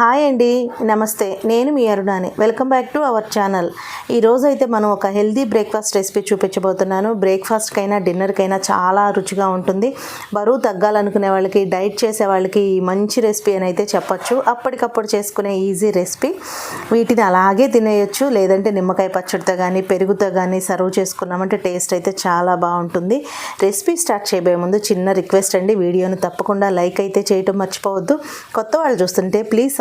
Hi అండి నమస్తే. నేను మీ అరుణాని. Welcome back to our channel ఈరోజు అయితే మనం ఒక హెల్దీ బ్రేక్ఫాస్ట్ రెసిపీ చూపించబోతున్నాను. బ్రేక్ఫాస్ట్కైనా డిన్నర్కైనా చాలా రుచిగా ఉంటుంది. బరువు తగ్గాలనుకునే వాళ్ళకి డైట్ చేసే వాళ్ళకి మంచి రెసిపీ అని అయితే చెప్పచ్చు. అప్పటికప్పుడు చేసుకునే ఈజీ రెసిపీ వీటిని అలాగే తినేయచ్చు. లేదంటే నిమ్మకాయ పచ్చడితో కానీ పెరుగుతో కానీ సర్వ్ చేసుకున్నామంటే టేస్ట్ అయితే చాలా బాగుంటుంది. రెసిపీ స్టార్ట్ చేయబోయే ముందు చిన్న రిక్వెస్ట్ అండి. వీడియోని తప్పకుండా లైక్ అయితే చేయటం మర్చిపోవద్దు. కొత్త వాళ్ళు చూస్తుంటే ప్లీజ్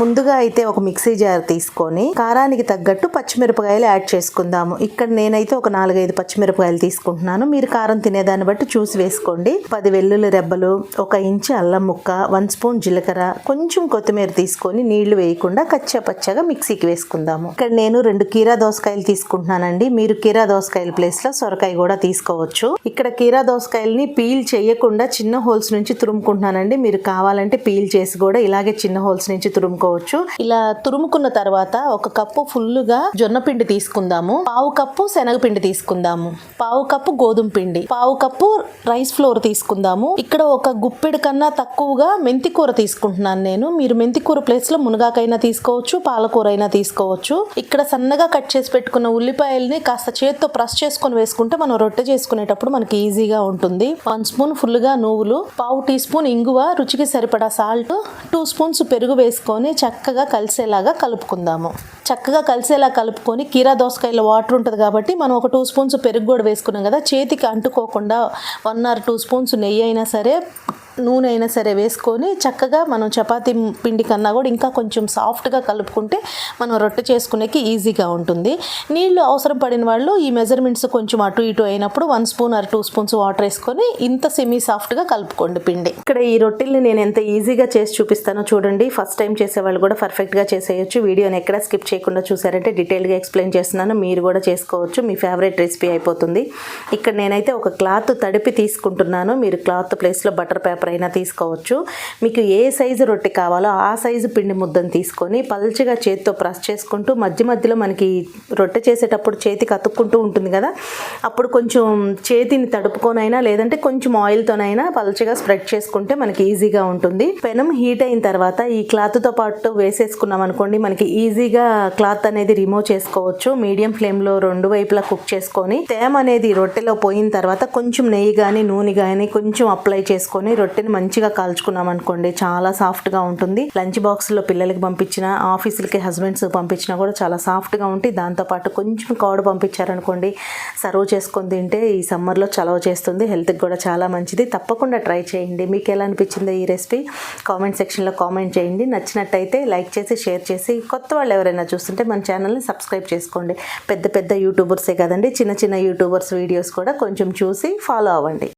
ముందుగా అయితే ఒక మిక్సీ జార్ తీసుకొని కారానికి తగ్గట్టు పచ్చిమిరపకాయలు యాడ్ చేసుకుందాము. ఇక్కడ నేనైతే ఒక నాలుగైదు పచ్చిమిరపకాయలు తీసుకుంటున్నాను. మీరు కారం తినేదాన్ని బట్టి చూసి వేసుకోండి. పది వెల్లుల్లి రెబ్బలు ఒక ఇంచు అల్లం ముక్క వన్ స్పూన్ జీలకర్ర కొంచెం కొత్తిమీర తీసుకొని నీళ్ళు వేయకుండా కచ్చా పచ్చగా మిక్సీకి వేసుకుందాము. ఇక్కడ నేను రెండు కీరా దోసకాయలు తీసుకుంటున్నానండి. మీరు కీరా దోసకాయల ప్లేస్లో సొరకాయ కూడా తీసుకోవచ్చు. ఇక్కడ కీరా దోసకాయల్ని పీల్ చేయకుండా చిన్న హోల్స్ నుంచి తురుముకుంటున్నానండి. మీరు కావాలంటే పీల్ చేసి కూడా ఇలాగే చిన్న హోల్స్ నుంచి తురుముకోవచ్చు ఇలా తురుముకున్న తర్వాత ఒక కప్పు ఫుల్గా జొన్న పిండి తీసుకుందాము. పావు కప్పు శనగపిండి తీసుకుందాము. పావు కప్పు గోధుమ పిండి. పావు కప్పు రైస్ ఫ్లోర్ తీసుకుందాము. ఇక్కడ ఒక గుప్పెడు కన్నా తక్కువగా మెంతి కూర తీసుకుంటున్నాను నేను. మీరు మెంతి కూర ప్లేస్లో మునగాకైనా తీసుకోవచ్చు పాలకూర అయినా తీసుకోవచ్చు. ఇక్కడ సన్నగా కట్ చేసి పెట్టుకున్న ఉల్లిపాయల్ని కాస్త చేత్తో ప్రెస్ చేసుకొని వేసుకుంటే మనం రొట్టె చేసుకునేటప్పుడు మనకి ఈజీగా ఉంటుంది. వన్ స్పూన్ ఫుల్గా నువ్వులు పావు టీ స్పూన్ ఇంగువ రుచికి సరిపడా సాల్ట్ టూ స్పూన్స్ పెరుగు వేసుకొని చక్కగా కలిసేలాగా కలుపుకుందాము. చక్కగా కలిసేలా కలుపుకొని కీరా దోసకాయలో వాటర్ ఉంటుంది కాబట్టి మనం ఒక టూ స్పూన్స్ పెరుగు కూడా వేసుకున్నాం కదా చేతికి అంటుకోకుండా వన్ ఆర్ టూ స్పూన్స్ నెయ్యి అయినా సరే నూనె అయినా సరే వేసుకొని చక్కగా మనం చపాతీ పిండి కన్నా కూడా ఇంకా కొంచెం సాఫ్ట్గా కలుపుకుంటే మనం రొట్టె చేసుకునేకి ఈజీగా ఉంటుంది. నీళ్ళు అవసరం పడిన వాళ్ళు ఈ మెజర్మెంట్స్ కొంచెం అటు ఇటు అయినప్పుడు one spoon or two spoons water వేసుకొని ఇంత సెమీ సాఫ్ట్గా కలుపుకోండి పిండి. ఇక్కడ ఈ రొట్టెల్ని నేను ఎంత ఈజీగా చేసి చూపిస్తానో చూడండి. ఫస్ట్ టైం చేసే వాళ్ళు కూడా పర్ఫెక్ట్గా చేసేయచ్చు. వీడియోని ఎక్కడ స్కిప్ చేయకుండా చూసారంటే డీటెయిల్గా ఎక్స్ప్లెయిన్ చేస్తున్నాను. మీరు కూడా చేసుకోవచ్చు. మీ ఫేవరెట్ రెసిపీ అయిపోతుంది. ఇక్కడ నేనైతే ఒక క్లాత్ తడిపి తీసుకుంటున్నాను. మీరు క్లాత్ ప్లేస్లో బటర్ పేపర్ అయినా తీసుకోవచ్చు. మీకు ఏ సైజు రొట్టె కావాలో ఆ సైజు పిండి ముద్దను తీసుకొని పల్చగా చేతితో ప్రెస్ చేసుకుంటూ మధ్య మధ్యలో మనకి రొట్టె చేసేటప్పుడు చేతికి అతుక్కుంటూ ఉంటుంది కదా అప్పుడు కొంచెం చేతిని తడుపుకొనైనా లేదంటే కొంచెం ఆయిల్తోనైనా పల్చగా స్ప్రెడ్ చేసుకుంటే మనకి ఈజీగా ఉంటుంది. పెనం హీట్ అయిన తర్వాత ఈ క్లాత్తో పాటు వేసేసుకున్నాం అనుకోండి మనకి ఈజీగా క్లాత్ అనేది రిమూవ్ చేసుకోవచ్చు. మీడియం ఫ్లేమ్లో రెండు వైపులా కుక్ చేసుకొని తేమ అనేది రొట్టెలో పోయిన తర్వాత కొంచెం నెయ్యి కానీ నూనె కానీ కొంచెం అప్లై చేసుకొని రొట్టె రొట్టెని మంచిగా కాల్చుకున్నాం అనుకోండి చాలా సాఫ్ట్గా ఉంటుంది. లంచ్ బాక్స్లో పిల్లలకి పంపించిన ఆఫీసులకి హస్బెండ్స్ పంపించినా కూడా చాలా సాఫ్ట్గా ఉంటాయి. దాంతోపాటు కొంచెం కాడు పంపించారనుకోండి సర్వ్ చేసుకొని తింటే ఈ సమ్మర్లో చలవ చేస్తుంది. హెల్త్కి కూడా చాలా మంచిది. తప్పకుండా ట్రై చేయండి. మీకు ఎలా అనిపించిందో ఈ రెసిపీ కామెంట్ సెక్షన్లో కామెంట్ చేయండి. నచ్చినట్టయితే లైక్ చేసి షేర్ చేసి కొత్త వాళ్ళు ఎవరైనా చూస్తుంటే మన ఛానల్ని సబ్స్క్రైబ్ చేసుకోండి. పెద్ద పెద్ద యూట్యూబర్సే కదండి చిన్న చిన్న యూట్యూబర్స్ వీడియోస్ కూడా కొంచెం చూసి ఫాలో అవ్వండి.